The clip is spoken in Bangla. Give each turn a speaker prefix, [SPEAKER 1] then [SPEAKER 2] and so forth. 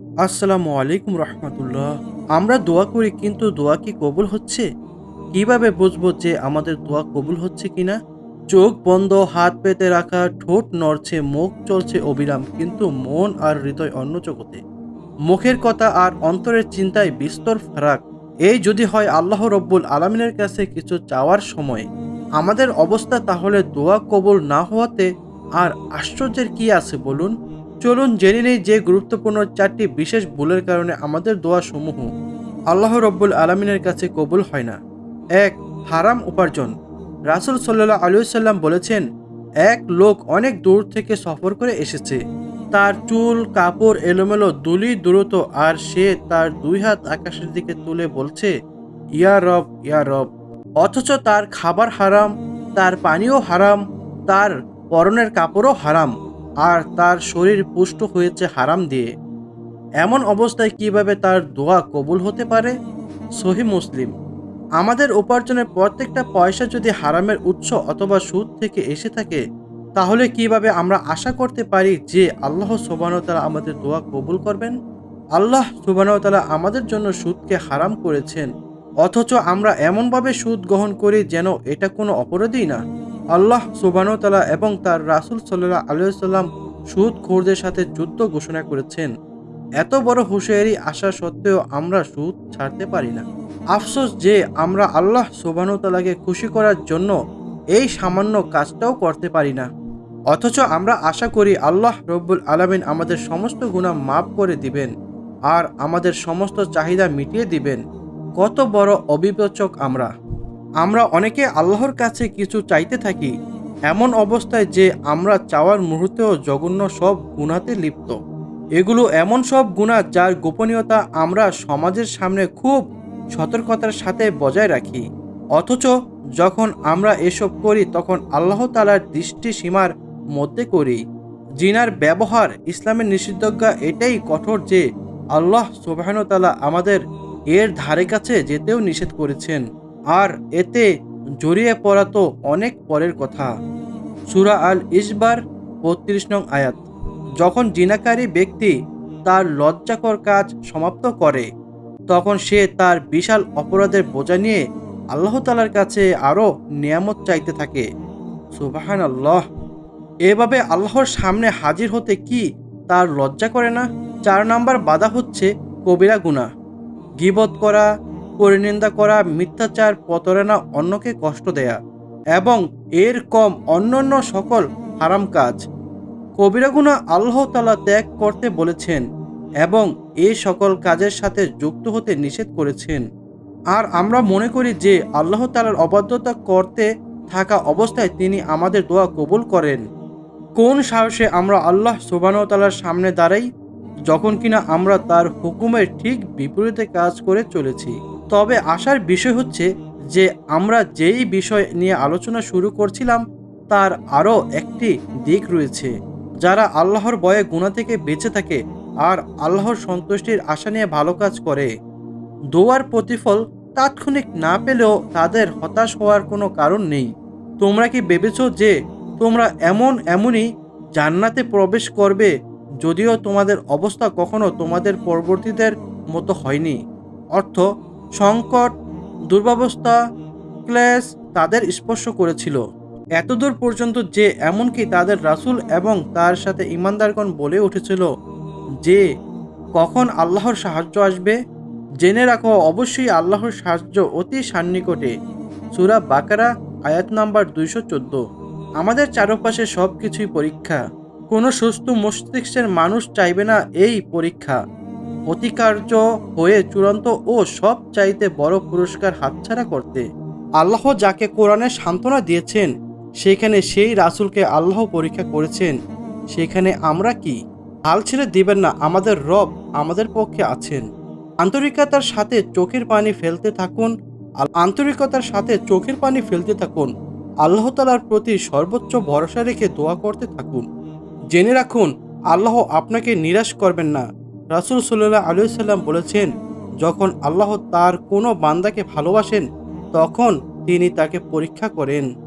[SPEAKER 1] আসসালামু আলাইকুম রহমতুল্লাহ। আমরা দোয়া করি, কিন্তু দোয়া কি কবুল হচ্ছে? কীভাবে বুঝব যে আমাদের দোয়া কবুল হচ্ছে কিনা? চোখ বন্ধ, হাত পেতে রাখা, ঠোঁট নড়ছে, মুখ চলছে অবিরাম, কিন্তু মন আর হৃদয় অন্য জগতে। মুখের কথা আর অন্তরের চিন্তায় বিস্তর ফারাক। এই যদি হয় আল্লাহ রব্বুল আলমিনের কাছে কিছু চাওয়ার সময়। আমাদের অবস্থা তাহলে দোয়া কবুল না হওয়াতে আর আশ্চর্যের কি আছে বলুন? চলুন জেনে নেই যে গুরুত্বপূর্ণ চারটি বিশেষ ভুলের কারণে আমাদের দোয়া সমূহ আল্লাহ রব্বুল আলমিনের কাছে কবুল হয় না। এক, হারাম উপার্জন। রাসুল সাল্লাহ আলুসাল্লাম বলেছেন, এক লোক অনেক দূর থেকে সফর করে এসেছে। তার চুল, কাপড়, এলোমেলো দুলি দ্রুত আর সে তার দুই হাত আকাশের দিকে তুলে বলছে, ইয়া রব ইয়া রব। অথচ তার খাবার হারাম, তার পানীয় হারাম, তার পরনের কাপড়ও হারাম। আর তার শরীর পুষ্ট হয়েছে হারাম দিয়ে। এমন অবস্থায় কীভাবে তার দোয়া কবুল হতে পারে? সহি মুসলিম। আমাদের উপার্জনের প্রত্যেকটা পয়সা যদি হারামের উৎস অথবা সুদ থেকে এসে থাকে, তাহলে কীভাবে আমরা আশা করতে পারি যে আল্লাহ সুবাহতালা আমাদের দোয়া কবুল করবেন? আল্লাহ সুবাহতালা আমাদের জন্য সুদকে হারাম করেছেন, অথচ আমরা এমনভাবে সুদ গ্রহণ করি যেন এটা কোনো অপরাধই না। আল্লাহ সুবাহতালা এবং তার রাসুল সাল্লাহ আলুসাল্লাম সুদ খোরদের সাথে যুদ্ধ ঘোষণা করেছেন। এত বড় হুঁশিয়ারি আসা সত্ত্বেও আমরা সুদ ছাড়তে পারি না। আফসোস যে আমরা আল্লাহ সুবাহতালাকে খুশি করার জন্য এই সামান্য কাজটাও করতে পারি না। অথচ আমরা আশা করি আল্লাহ রব্বুল আলমিন আমাদের সমস্ত গুণা মাফ করে দিবেন আর আমাদের সমস্ত চাহিদা মিটিয়ে দিবেন। কত বড় অবিবেচক আমরা। আমরা অনেকে আল্লাহর কাছে কিছু চাইতে থাকি, এমন অবস্থায় যে আমরা চাওয়ার মুহূর্তেও জঘন্য সব গুণাতে লিপ্ত। এগুলো এমন সব গুণা যার গোপনীয়তা আমরা সমাজের সামনে খুব সতর্কতার সাথে বজায় রাখি। অথচ যখন আমরা এসব করি, তখন আল্লাহ তালার দৃষ্টি সীমার মধ্যে করি। জিনার ব্যবহার, ইসলামের নিষিদ্ধজ্ঞা এটাই কঠোর যে আল্লাহ সুবাহনতালা আমাদের এর ধারে কাছে যেতেও নিষেধ করেছেন। আর এতে জড়িয়ে পড়া তো অনেক পরের কথা। সুরা আল ইসবার বত্রিশ নং আয়াত। যখন জিনাকারী ব্যক্তি তার লজ্জাকর কাজ সমাপ্ত করে, তখন সে তার বিশাল অপরাধের বোঝা নিয়ে আল্লাহ তালার কাছে আরও নিয়ামত চাইতে থাকে। সুবাহান আল্লাহ এভাবে আল্লাহর সামনে হাজির হতে কি তার লজ্জা করে না? চার নাম্বার বাধা হচ্ছে কবিরা গুণা গিবত করা পরিনিন্দা করা, মিথ্যাচার প্রতারণা অন্যকে কষ্ট দেয়া এবং এর কম অন্যান্য সকল হারাম কাজ। কবিরাগুনা আল্লাহ তালা ত্যাগ করতে বলেছেন এবং এই সকল কাজের সাথে যুক্ত হতে নিষেধ করেছেন। আর আমরা মনে করি যে আল্লাহ তালার অবাধ্যতা করতে থাকা অবস্থায় তিনি আমাদের দোয়া কবুল করেন। কোন সাহসে আমরা আল্লাহ সুবানতালার সামনে দাঁড়াই, যখন কিনা আমরা তার হুকুমের ঠিক বিপরীতে কাজ করে চলেছি। তবে আসার বিষয় হচ্ছে যে আমরা যেই বিষয় নিয়ে আলোচনা শুরু করছিলাম, তার আরও একটি দিক রয়েছে। যারা আল্লাহর বয়ে গুণা থেকে বেঁচে থাকে আর আল্লাহর সন্তুষ্টির আশা নিয়ে ভালো কাজ করে, দোয়ার প্রতিফল তাৎক্ষণিক না পেলেও তাদের হতাশ হওয়ার কোনো কারণ নেই। তোমরা কি ভেবেছ যে তোমরা এমন এমনই জান্নাতে প্রবেশ করবে যদিও তোমাদের অবস্থা কখনো তোমাদের পরবর্তীদের মতো হয়নি? অর্থ সংকট, দুর্ব্যবস্থা, ক্লেশ তাদের স্পর্শ করেছিল। এতদূর পর্যন্ত যে এমনকি তাদের রাসূল এবং তার সাথে ইমানদারগণ বলে উঠেছিল যে, কখন আল্লাহর সাহায্য আসবে? জেনে রাখো, অবশ্যই আল্লাহর সাহায্য অতি সান্নিকটে। সুরা বাকারা, আয়াত নাম্বার দুইশো চোদ্দ। আমাদের চারপাশে সব কিছুই পরীক্ষা। কোনো সুস্থ মস্তিষ্কের মানুষ চাইবে না এই পরীক্ষা। অতিকার্য হয়ে চূড়ান্ত ও সব চাইতে বড় পুরস্কার হাতছাড়া করতে। আল্লাহ যাকে কোরআনে সান্ত্বনা দিয়েছেন, সেখানে সেই রাসূলকে আল্লাহ পরীক্ষা করেছেন। সেখানে আমরা কি হাল ছেড়ে দিবেন না, আমাদের রব আমাদের পক্ষে আছেন। আন্তরিকতার সাথে চোখের পানি ফেলতে থাকুন। আন্তরিকতার সাথে চোখের পানি ফেলতে থাকুন। আল্লাহ তালার প্রতি সর্বোচ্চ ভরসা রেখে দোয়া করতে থাকুন। জেনে রাখুন, আল্লাহ আপনাকে নিরাশ করবেন না। রাসুল সাল্লাহ আলু সাল্লাম বলেছেন, যখন আল্লাহ তার কোনো বান্দাকে ভালোবাসেন, তখন তিনি তাকে পরীক্ষা করেন।